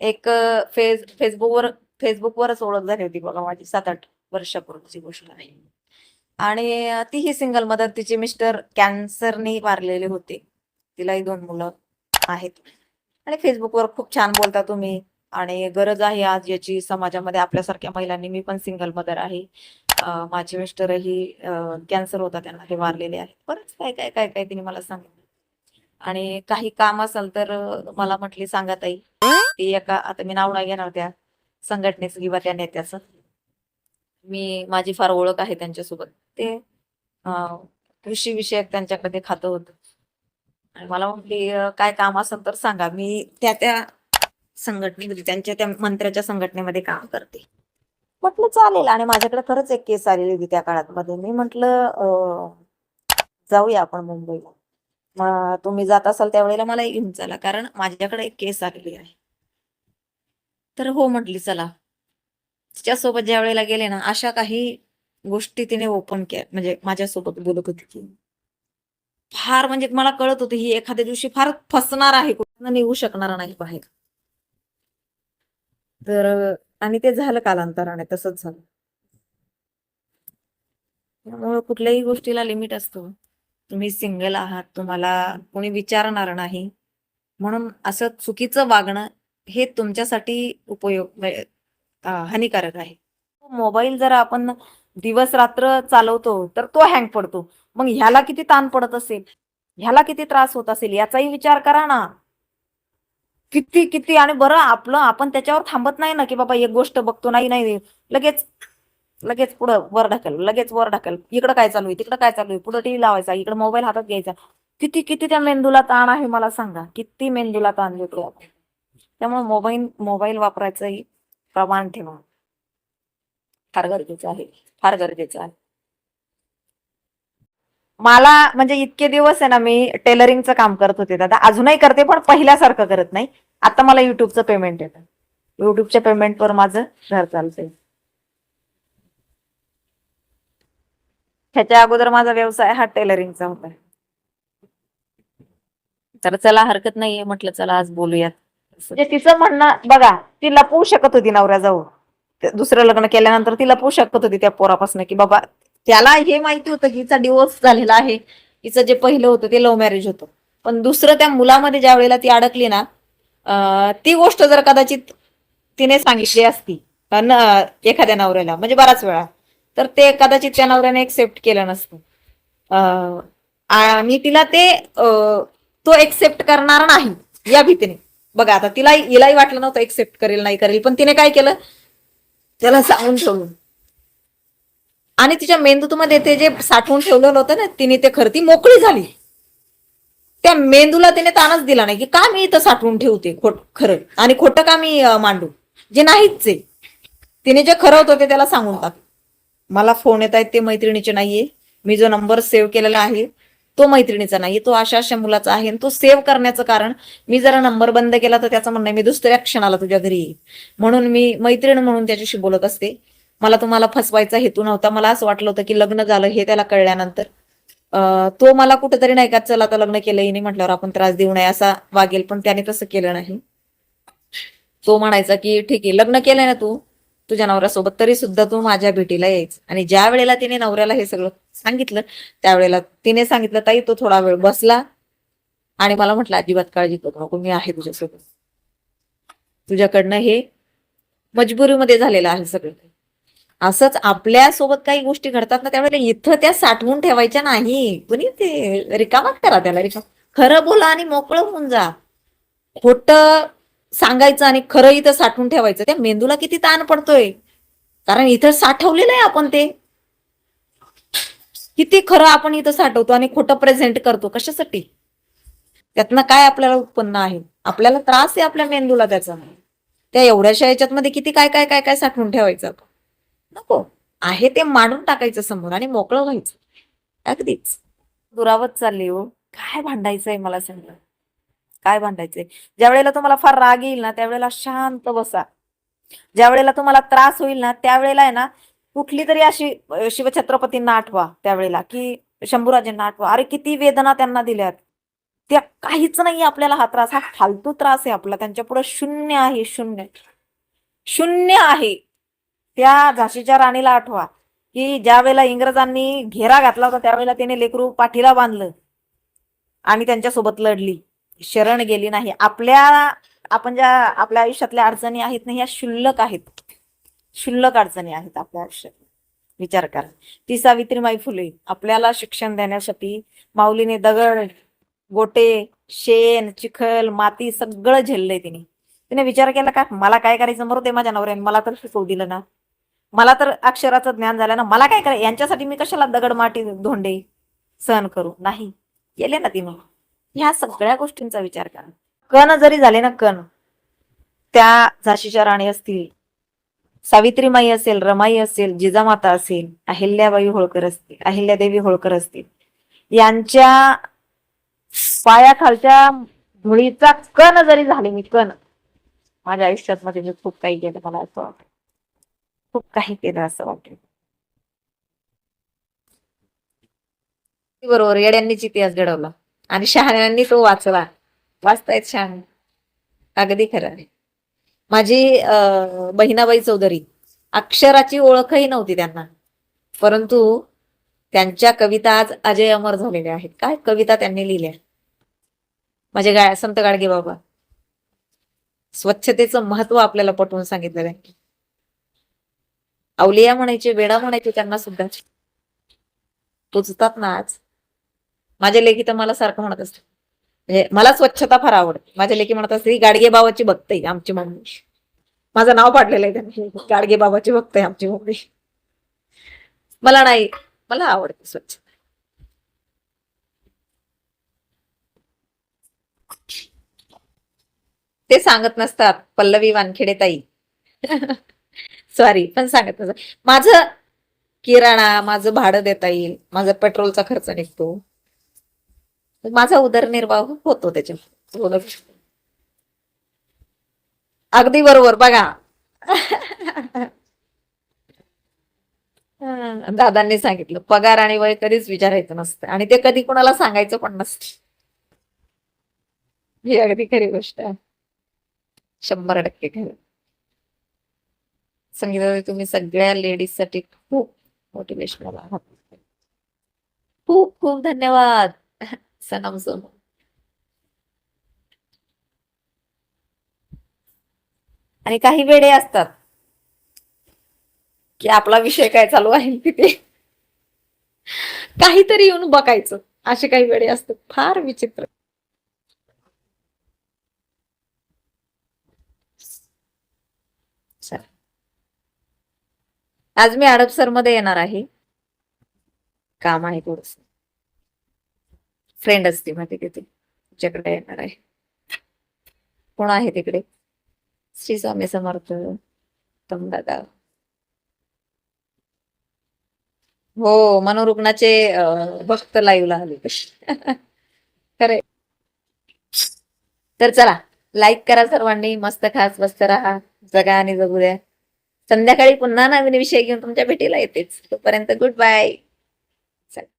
एक फेस फेसबुकवर फेसबुकवरच ओळख झाली होती बघा माझी सात आठ वर्षापूर्वीची गोष्ट आहे. आणि तीही सिंगल मदर तिचे मिस्टर कॅन्सरने वारलेले होते. तिलाही दोन मुलं आहेत. आणि फेसबुकवर खूप छान बोलता तुम्ही. आणि गरज आहे आज याची समाजामध्ये आपल्यासारख्या महिलांनी. मी पण सिंगल मदर आहे. माझे मिस्टरही कॅन्सर होता त्यांना हे वारलेले आहेत. बरंच काय काय काय काय तिने मला सांगितलं. आणि काही काम असेल तर मला म्हटली सांगा ताई. ती एका आता मी नाव नाही घेणार त्या संघटनेचं किंवा त्या नेत्याचं. मी माझी फार ओळख आहे त्यांच्यासोबत. ते कृषी विषयक त्यांच्याकडे खातं होतं. आणि मला म्हटली काय काम असेल तर सांगा. मी त्या त्या संघटनेमध्ये त्यांच्या त्या मंत्र्याच्या संघटनेमध्ये काम करते. म्हटलं चालेल. आणि माझ्याकडे खरंच एक केस आलेली होती त्या काळात मध्ये मी म्हटलं जाऊया आपण मुंबईला. तुम्ही जात असाल त्यावेळेला मला घेऊन चला. कारण माझ्याकडे एक केस आलेली आहे. तर हो म्हटली चला. तिच्यासोबत ज्या वेळेला गेले ना अशा काही गोष्टी तिने ओपन केल्या. म्हणजे माझ्यासोबत बोलत होती की फार म्हणजे मला कळत होती ही एखाद्या दिवशी फार फसणार आहे कुठं निघू शकणार नाही बाहेर. तर आणि ते झालं कालांतराने तसंच झालं. त्यामुळे कुठल्याही गोष्टीला लिमिट असतो. तुम्ही सिंगल आहात तुम्हाला कोणी विचारणार नाही. म्हणून असं चुकीचं वागणं हे तुमच्यासाठी उपयोग म्हणजे, हानिकारक आहे. मोबाईल जर आपण दिवस रात्र चालवतो तर तो हँग पडतो. मग ह्याला किती ताण पडत असेल? ह्याला किती त्रास होत असेल? याचाही विचार करा ना. किती किती आणि बरं आपलं आपण त्याच्यावर थांबत नाही ना की बाबा एक गोष्ट बघतो नाही नाही. लगेच लगेच पुढं वर ढकल लगेच वर ढकल. इकडं काय चालू आहे? तिकडं काय चालू आहे? पुढं टीव्ही लावायचा इकडं मोबाईल हातात घ्यायचा. किती किती त्या मेंदूला ताण आहे मला सांगा. किती मेंदूला ताण देतो आपण? त्यामुळे मोबाईल मोबाईल वापरायचंही प्रमाण ठेवा. फार गरजेचं आहे फार गरजेचं आहे. मला म्हणजे इतके दिवस आहे ना मी टेलरिंगचं काम करत होते दादा. अजूनही करते पण पहिल्यासारखं करत नाही. आता मला युट्यूबचं पेमेंट येतं. युट्यूबच्या पेमेंटवर माझं घर चालतंय. ह्याच्या अगोदर माझा व्यवसाय हा टेलरिंगचा होता. तर चला हरकत नाहीये म्हटलं चला आज बोलूयात. म्हणजे तिचं म्हणणं बघा ती लपवू शकत होती नवऱ्याजवळ. जाऊ दुसरं लग्न केल्यानंतर ती लपवू शकत होती त्या पोरापासून की बाबा त्याला हे माहिती होतं की हिचा डिवोर्स झालेला आहे. हिचं जे पहिलं होतं ते लव्ह मॅरेज होतं. पण दुसरं त्या मुलामध्ये ज्या वेळेला ती अडकली ना ती गोष्ट जर कदाचित तिने सांगितली असती न- एखाद्या नवऱ्याला म्हणजे बराच वेळा तर ते कदाचित त्या नवऱ्याने एक्सेप्ट केलं नसतं. मी आणि तिला ते तो एक्सेप्ट करणार नाही या भीतीने. बघा आता तिला हिलाही वाटलं नव्हतं एक्सेप्ट करेल नाही करेल पण तिने काय केलं? त्याला सांगून सोडून आणि तिच्या मेंदूतमध्ये ते जे साठवून ठेवलेलं होतं ना तिने ते खरं ती मोकळी झाली. त्या मेंदूला तिने ताणच दिला नाही की का मी इथं साठवून ठेवते खोट खरं? आणि खोटं का मी मांडू? जे नाहीच आहे. तिने जे खरं होतं ते त्याला सांगून टाक मला फोन येत आहेत ते मैत्रिणीचे नाहीये. मी जो नंबर सेव्ह केलेला आहे तो मैत्रिणीचा नाही तो अशा अशा मुलाचा आहे आणि तो सेव्ह करण्याचं कारण मी जरा नंबर बंद केला तर त्याचं म्हणणं मी दुसऱ्या क्षणाला तुझ्या घरी येईल म्हणून मी मैत्रीण म्हणून त्याच्याशी बोलत असते. मला तुम्हाला फसवायचा हेतू नव्हता. मला असं वाटलं होतं की लग्न झालं हे त्याला कळल्यानंतर. तो मला कुठेतरी नाही का चला आता लग्न केलंय नाही म्हटल्यावर आपण त्रास देऊ नये असा वागेल पण त्याने तसं केलं नाही. तो म्हणायचा की ठीक आहे लग्न केलंय ना तू? तुझ्या नवऱ्यासोबत तरी सुद्धा तू माझ्या भेटीला यायच. आणि ज्या वेळेला तिने नवऱ्याला हे सगळं सांगितलं त्यावेळेला तिने सांगितलं ताई तो थोडा वेळ बसला आणि मला म्हटलं अजिबात काळजी करू नको मी आहे तुझ्यासोबत. तुझ्याकडनं हे मजबुरीमध्ये झालेलं आहे सगळं. असंच आपल्यासोबत काही गोष्टी घडतात ना त्यावेळेला इथं त्या साठवून ठेवायच्या नाही. कुणी ते रिकामात करा त्याला रिकाम. खरं बोला आणि मोकळं होऊन जा. खोट सांगायचं आणि खरं इथं साठवून ठेवायचं. त्या मेंदूला किती ताण पडतोय. कारण इथं साठवलेलं आहे आपण ते. किती खरं आपण इथं साठवतो आणि खोटं प्रेझेंट करतो. कशासाठी? त्यातनं काय आपल्याला उत्पन्न आहे? आपल्याला त्रास आहे आपल्या मेंदूला त्याचा. त्या एवढ्याशा याच्यात मध्ये किती काय काय काय काय साठवून ठेवायचं? नको. आहे ते मांडून टाकायचं समोर आणि मोकळं व्हायचं. अगदीच. दुरावत चालली हो. काय भांडायचंय मला सांगलं काय भांडायचंय? ज्या वेळेला तुम्हाला फार राग येईल ना त्यावेळेला शांत बसा. ज्या वेळेला तुम्हाला त्रास होईल ना त्यावेळेला आहे ना कुठली तरी अशी शिवछत्रपतींना आठवा त्यावेळेला की शंभूराजेंना आठवा अरे किती वेदना त्यांना दिल्यात. त्या काहीच नाही आपल्याला हा त्रास हा फालतू त्रास आहे आपला. त्यांच्या पुढे शून्य आहे शून्य. शून्य आहे. त्या झाशीच्या राणीला आठवा की ज्या वेळेला इंग्रजांनी घेरा घातला होता त्यावेळेला तिने लेकरू पाठीला बांधलं आणि त्यांच्यासोबत लढली. शरण गेली नाही. आपल्या आपण ज्या आपल्या आयुष्यातल्या अडचणी आहेत ना ह्या क्षुल्लक आहेत. क्षुल्लक अडचणी आहेत आपल्या आयुष्यात. विचार करा. ती सावित्रीमाई फुले आपल्याला शिक्षण देण्यासाठी माऊलीने दगड गोटे शेण चिखल माती सगळं झेललंय तिने. तिने विचार केला का मला काय करायचं? बरोबर दे माझ्या नवऱ्याने. मला तर शिकवू दिलं ना. मला तर अक्षराचं ज्ञान झालं ना. मला काय करायचं? यांच्यासाठी मी कशाला दगड माती धोंडे सहन करू? नाही. गेले ना तिने ह्या सगळ्या गोष्टींचा विचार करा. कण जरी झाले ना कण त्या झाशीच्या राणी असतील सावित्रीमाई असेल रमाई असेल जिजामाता असेल अहिल्याबाई होळकर असतील अहिल्यादेवी होळकर असतील यांच्या पायाखालच्या धुळीचा कण जरी झाले मी कण माझ्या आयुष्यात मध्ये मी खूप काही केलं मला असं वाटतं. खूप काही केलं असं वाटतं. बरोबर येड्यांनीच इतिहास घडवला. आणि शहाण्यांनी तो वाचला वाचतायत शहाण. अगदी खरं आहे. माझी बहिणाबाई चौधरी अक्षराची ओळखही नव्हती त्यांना. परंतु त्यांच्या कविता आज अजय अमर झालेल्या आहेत. काय कविता त्यांनी लिहिल्या? माझे गा संत गाडगे बाबा. स्वच्छतेचं महत्त्व आपल्याला पटवून सांगितलं त्यांनी अवलिया म्हणायचे वेडा म्हणायचे त्यांना सुद्धा. पोचतात ना आज. माझ्या लेखी तर मला सारखं म्हणत असते. म्हणजे मला स्वच्छता फार आवडते. माझ्या लेखी म्हणत असते "ही गाडगे बाबाची बघते आमची मम्मी. माझं नाव पाडलेलं आहे त्यांनी. गाडगे बाबाची बघते आमची मम्मी. मला नाही मला आवडते स्वच्छता. ते सांगत नसतात पल्लवी वानखेडे ताई. सॉरी पण सांगत नसतात. माझं किराणा माझं भाडं देता येईल माझा पेट्रोलचा खर्च निघतो. माझा उदरनिर्वाह होतो त्याच्यात बोलत अगदी बरोबर बघा. दादांनी सांगितलं पगार आणि वय कधीच विचारायचं नसतं. आणि ते कधी कोणाला सांगायचं पण नसतं. ही अगदी खरी गोष्ट आहे. शंभर टक्के खरं. संगीता तुम्ही सगळ्या लेडीजसाठी खूप मोटिवेशनल आहात. खूप खूप धन्यवाद. सनम सोनू आणि काही वेळे असतात की आपला विषय काय चालू आहे तिथे. काहीतरी येऊन बघायचं. असे काही वेळे असतात. फार विचित्र. आज मी हडपसरमध्ये येणार आहे. काम आहे थोडस. फ्रेंड असते माझी तिथे तुमच्याकडे येणार आहे. कोण आहे तिकडे? श्री स्वामी समर्थ उत्तम दादा हो मनोरुग्णाचे भक्त लाईव्हला आले. खरे तर चला लाईक करा सर्वांनी मस्त खास मस्त राहा जगा आणि जगू द्या. संध्याकाळी पुन्हा नवीन विषय घेऊन तुमच्या भेटीला येतेच. तोपर्यंत गुड बाय